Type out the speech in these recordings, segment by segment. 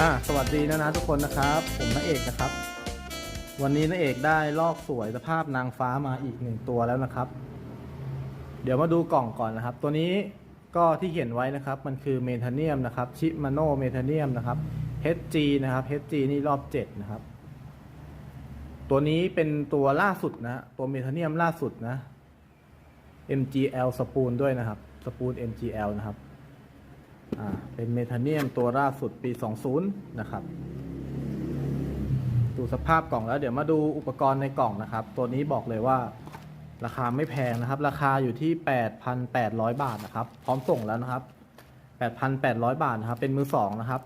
อะสวัสดีนะนะทุกคนนะครับ ผมนาเอกนะครับ วันนี้นาเอกได้ลอกสวยสภาพนางฟ้ามาอีกหนึ่งตัวแล้วนะครับ เดี๋ยวมาดูกล่องก่อนนะครับ ตัวนี้ก็ที่เขียนไว้นะครับ มันคือเมทาเนียมนะครับ ชิมาโนเมทาเนียมนะครับ HG นะครับ HG นี่รอบ7นะครับ ตัวนี้เป็นตัวล่าสุดนะ ตัวเมทาเนียมล่าสุดนะ MGL สปูลด้วยนะครับ สปูล MGL นะครับ เป็นเมทาเนียมตัวล่าสุดปี 20 นะครับ ดูสภาพกล่องแล้วเดี๋ยวมาดูอุปกรณ์ในกล่องนะครับ ตัวนี้บอกเลยว่าราคาไม่แพงนะครับ ราคาอยู่ที่ 8,800 บาทนะครับ พร้อมส่งแล้วนะครับ 8,800 บาทนะครับ เป็นมือสองนะครับ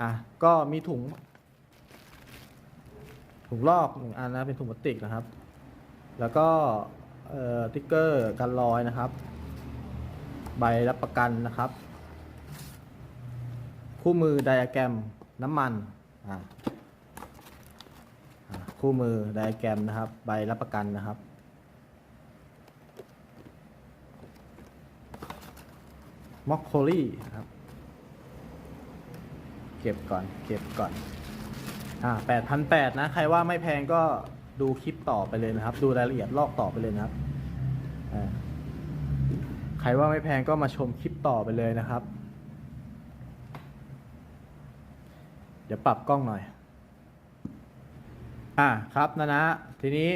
อะ ก็มีถุง ถุงลอกหนึ่งอันนะ เป็นถุงพลาสติกนะครับ แล้วก็เอ่อติ๊กเกอร์กันรอยนะครับ ใบรับประกันนะครับ คู่มือไดอะแกรมน้ำมันคู่มือไดอะแกรมนะครับ ใบรับประกันนะครับ มอคโคลี่ครับ เก็บก่อน เก็บก่อน อ่าแปดพันแปดนะ ใครว่าไม่แพงก็ดูคลิปต่อไปเลยนะครับ ดูรายละเอียดลอกต่อไปเลยนะครับ ใครว่าไม่แพงก็มาชมคลิปต่อไปเลยนะครับ เดี๋ยวปรับกล้องหน่อย อ่าครับนะนะ ทีนี้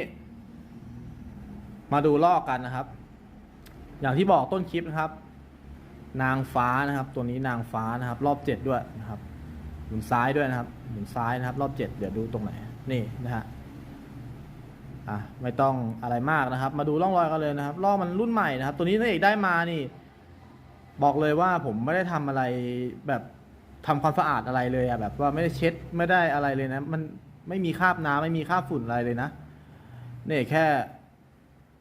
มาดูลอกกันนะครับ อย่างที่บอกต้นคลิปนะครับ นางฟ้านะครับ ตัวนี้นางฟ้านะครับ รอบเจ็ดด้วยนะครับหมุนซ้ายด้วยนะครับหมุนซ้ายนะครับ รอบเจ็ดเดี๋ยวดูตรงไหน นี่นะฮะอะไม่ต้องอะไรมากนะครับ มาดูร่องรอยกันเลยนะครับลอกมันรุ่นใหม่นะครับ ตัวนี้ถ้าเอกได้มานี่ บอกเลยว่าผมไม่ได้ทำอะไรแบบ ทำความสะอาดอะไรเลยอะแบบว่าไม่ได้เช็ดไม่ได้อะไรเลยนะ มันไม่มีคราบน้ำไม่มีคราบฝุ่นอะไรเลยนะเนี่ยแค่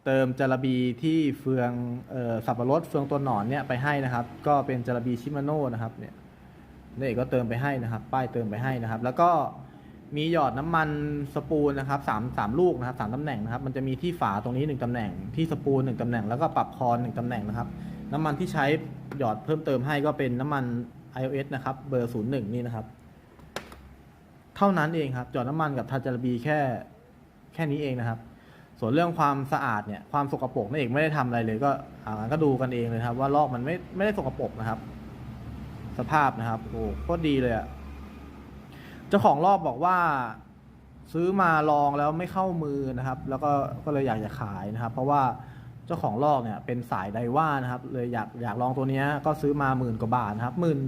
เติมจารบีที่เฟืองเอ่อสับปะรดเฟืองตัวหนอนเนี่ยไปให้นะครับ ก็เป็นจารบีชิมาโน่นะครับเนี่ยนี่เอกก็เติมไปให้นะครับ ป้ายเติมไปให้นะครับ แล้วก็มีหยอดน้ำมันสปูลนะครับสามสามลูกนะครับสามตำแหน่งนะครับ มันจะมีที่ฝาตรงนี้หนึ่งตำแหน่งที่สปูลหนึ่งตำแหน่งแล้วก็ปรับคอนหนึ่งตำแหน่งนะครับ น้ำมันที่ใช้หยอดเพิ่มเติมให้ก็เป็นน้ำมัน iOS นะครับ เบอร์ 01 นี่นะครับ เท่านั้นเองครับหยอดน้ำมันกับทาจารบีแค่แค่นี้เองนะครับ ส่วนเรื่องความสะอาดเนี่ย ความสกปรกนั่เองไม่ได้ทำอะไรเลย ก็อ่าก็ดูกันเองเลยครับ ว่าลอกมันไม่ไม่ได้สกปรกนะครับ สภาพนะครับ โอ้โคตรดีเลยอะเจ้าของรอบบอกว่าซื้อมาลองแล้วไม่เข้ามือนะครับ แล้วก็ก็เลยอยากจะขายนะครับ เพราะว่า จ้าของลอกเนี่ยเป็นสายไดว่านะครับ เลยอยากอยากลองตัวนี้ก็ซื้อมาหมื่นกว่าบาทนะครับหมื่น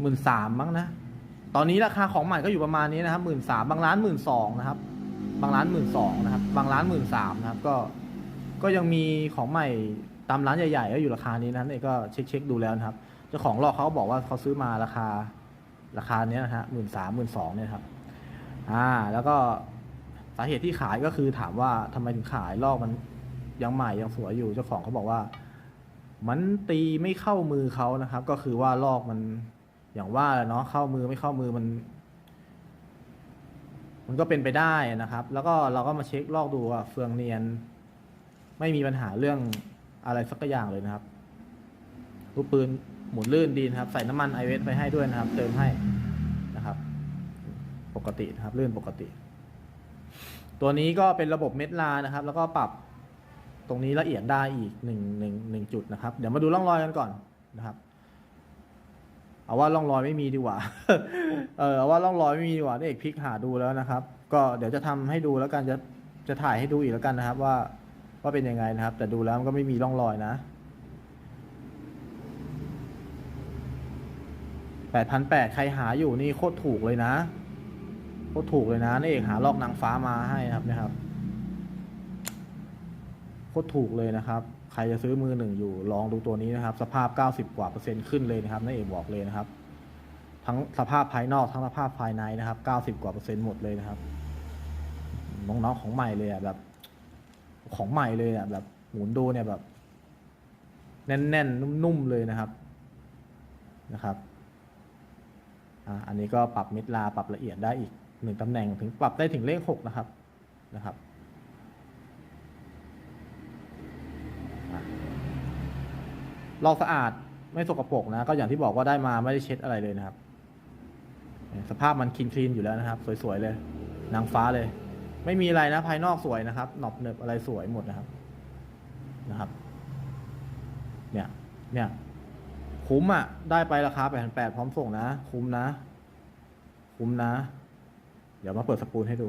หมื่นสามมั้งนะ ตอนนี้ราคาของใหม่ก็อยู่ประมาณนี้นะครับหมื่นสามบางร้านหมื่นสองนะครับ บางร้านหมื่นสองนะครับ บางร้านหมื่นสามนะครับ ก็ก็ยังมีของใหม่ตามร้านใหญ่ๆก็อยู่ราคานี้นะนี่ก็เช็คเช็คดูแล้วนะครับ เจ้าของลอกเขาบอกว่าเขาซื้อมาราคาราคาเนี้ยนะฮะหมื่นสามหมื่นสองเนี่ยครับ อ่า แล้วก็สาเหตุที่ขายก็คือถามว่าทำไมถึงขายลอกมัน ยังใหม่ยังสวยอยู่เจ้าของเขาบอกว่า มันตีไม่เข้ามือเขานะครับ ก็คือว่าลอกมันอย่างว่าเนาะเข้ามือไม่เข้ามือมัน มันก็เป็นไปได้นะครับ แล้วก็เราก็มาเช็คลอกดูว่าเฟืองเนียน ไม่มีปัญหาเรื่องอะไรสักอย่างเลยนะครับลูกปืนหมุนลื่นดีนะครับ ใส่น้ำมันไอเวสไปให้ด้วยนะครับ เติมให้นะครับ ปกตินะครับลื่นปกติ ตัวนี้ก็เป็นระบบเม็ดลานะครับ แล้วก็ปรับ ตรงนี้ละเอียดได้อีกหนึ่งหนึ่งหนึ่งจุดนะครับ เดี๋ยวมาดูร่องรอยกันก่อนนะครับ เอาว่าร่องรอยไม่มีดีกว่า เออเอาว่าร่องรอยไม่มีดีกว่านี่เอกพลิกหาดูแล้วนะครับ ก็เดี๋ยวจะทำให้ดูแล้วกันจะจะถ่ายให้ดูอีกแล้วกันนะครับ ว่าว่าเป็นยังไงนะครับ แต่ดูแล้วมันก็ไม่มีร่องรอยนะแปดพันแปดใครหาอยู่นี่โคตรถูกเลยนะ โคตรถูกเลยนะนี่เอกหาลอกนางฟ้ามาให้ครับนะครับ ตรถูกเลยนะครับ ใครจะซื้อมือหนึ่งอยู่ลองดูตัวนี้นะครับ สภาพ 90 กว่าเปอร์เซ็นต์ขึ้นเลยนะครับนั่นเอกบอกเลยนะครับ ทั้งสภาพภายนอกทั้งสภาพภายในนะครับ 90 กว่าเปอร์เซ็นต์หมดเลยนะครับน้องๆของใหม่เลยอะแบบ ของใหม่เลยอะแบบหมุนดูเนี่ยแบบ แน่นๆนุ่มๆเลยนะครับนะครับอ่าอันนี้ก็ปรับมิดลาปรับละเอียดได้อีกหนึ่งตำแหน่งถึงปรับได้ถึงเลขหกนะครับนะครับอะ ลอกสะอาดไม่สกปรกนะ ก็อย่างที่บอกว่าได้มาไม่ได้เช็ดอะไรเลยนะครับ สภาพมันคลีนคลีนอยู่แล้วนะครับ สวยๆเลย นางฟ้าเลย ไม่มีอะไรนะภายนอกสวยนะครับ หนอบเนิบอะไรสวยหมดนะครับ นะครับ เนี่ย เนี่ยคุ้มอะ ได้ไปราคาแปดพันแปดพร้อมส่งนะ คุ้มนะ คุ้มนะ เดี๋ยวมาเปิดสปูลให้ดู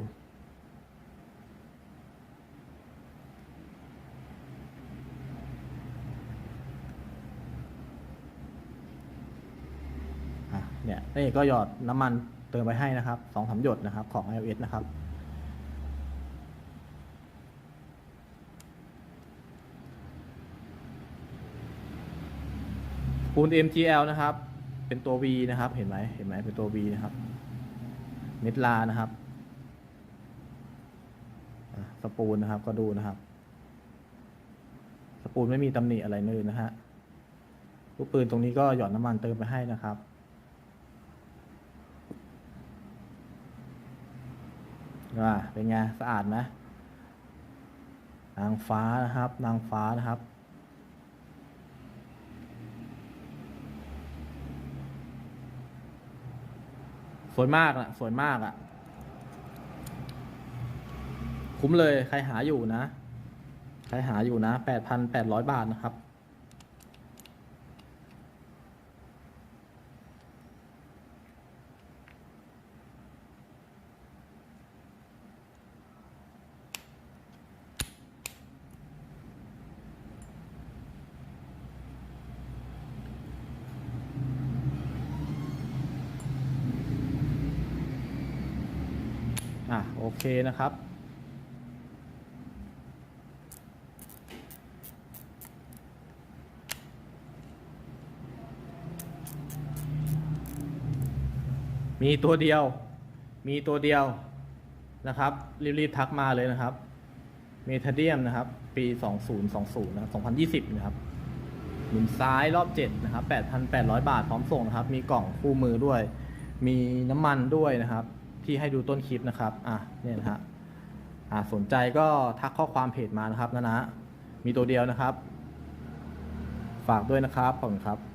อะ เนี่ยนี่ก็หยอดน้ำมันเติมไปให้นะครับสองสามหยดนะครับของ iOS นะครับปูน MGL นะครับ เป็นตัว V นะครับ เห็นไหมเห็นไหมเป็นตัว V นะครับ เม็ดลานะครับสปูลนะครับ ก็ดูนะครับ สปูลไม่มีตำหนิอะไรเลยนะฮะลูกปืนตรงนี้ก็หยอดน้ำมันเติมไปให้นะครับ ว่าเป็นไงสะอาดไหมนางฟ้านะครับ นางฟ้านะครับ สวยมากอะสวยมากอะคุ้มเลยใครหาอยู่นะ ใครหาอยู่นะแปดพันแปดร้อยบาทนะครับ อะโอเคนะครับ มีตัวเดียว มีตัวเดียวนะครับ รีบๆทักมาเลยนะครับ เมทาเดียมนะครับ ปี 2020 นะครับ 2020 นะครับหมุนซ้ายรอบ 7 นะครับ 8,800 บาทพร้อมส่งนะครับ มีกล่องคู่มือด้วย มีน้ำมันด้วยนะครับ ที่ให้ดูต้นคลิปนะครับ อะเนี่ยนะฮะอะสนใจก็ทักข้อความเพจมานะครับนะนะ มีตัวเดียวนะครับ ฝากด้วยนะครับขอบคุณครับ